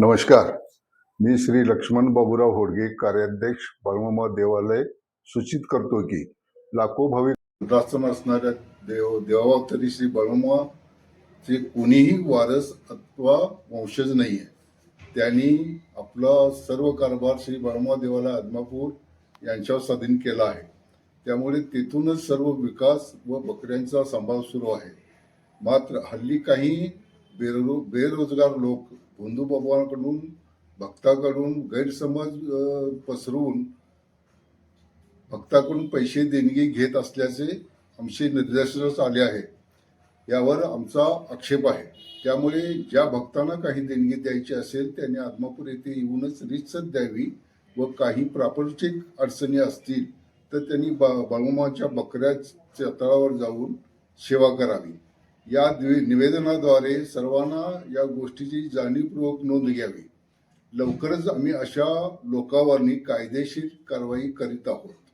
नमस्कार. मी श्री लक्ष्मण बाबूराव होडगे कार्याध्यक्ष बाळमामा देवालय सूचित करतो की लाखो भाविक उदासन असणाऱ्या देव देवावतरी श्री बाळमामा चे कोणीही वारस अथवा वंशज नाही आहे त्यांनी आपला सर्व कारभार श्री बाळमामा देवालय आदमापूर यांच्यावर स्वाधीन केला आहे. त्यामुळे तिथूनच सर्व विकास व बकऱ्यांचा सांभाळ सुरू आहे. मात्र हल्ली काही बेरो बेरोजगार लोक बंधुबाबांकडून भक्ताकडून गैरसमज पसरवून भक्ताकडून पैसे देणगी घेत असल्याचे आमचे निदर्शनास आले आहे यावर आमचा आक्षेप आहे. त्यामुळे ज्या भक्तांना काही देणगी द्यायची असेल त्यांनी आदमापूर येथे येऊनच रितसर द्यावी व काही प्रापंचिक अडचणी असतील तर त्यांनी बा बाळूमाच्या बकऱ्याच्या तळावर जाऊन सेवा करावी. या निवेदनाद्वारे सर्वांना या गोष्टीची जाणीवपूर्वक नोंद घ्यावी. लवकरच आम्ही अशा लोकांवरनी कायदेशीर कारवाई करीत आहोत.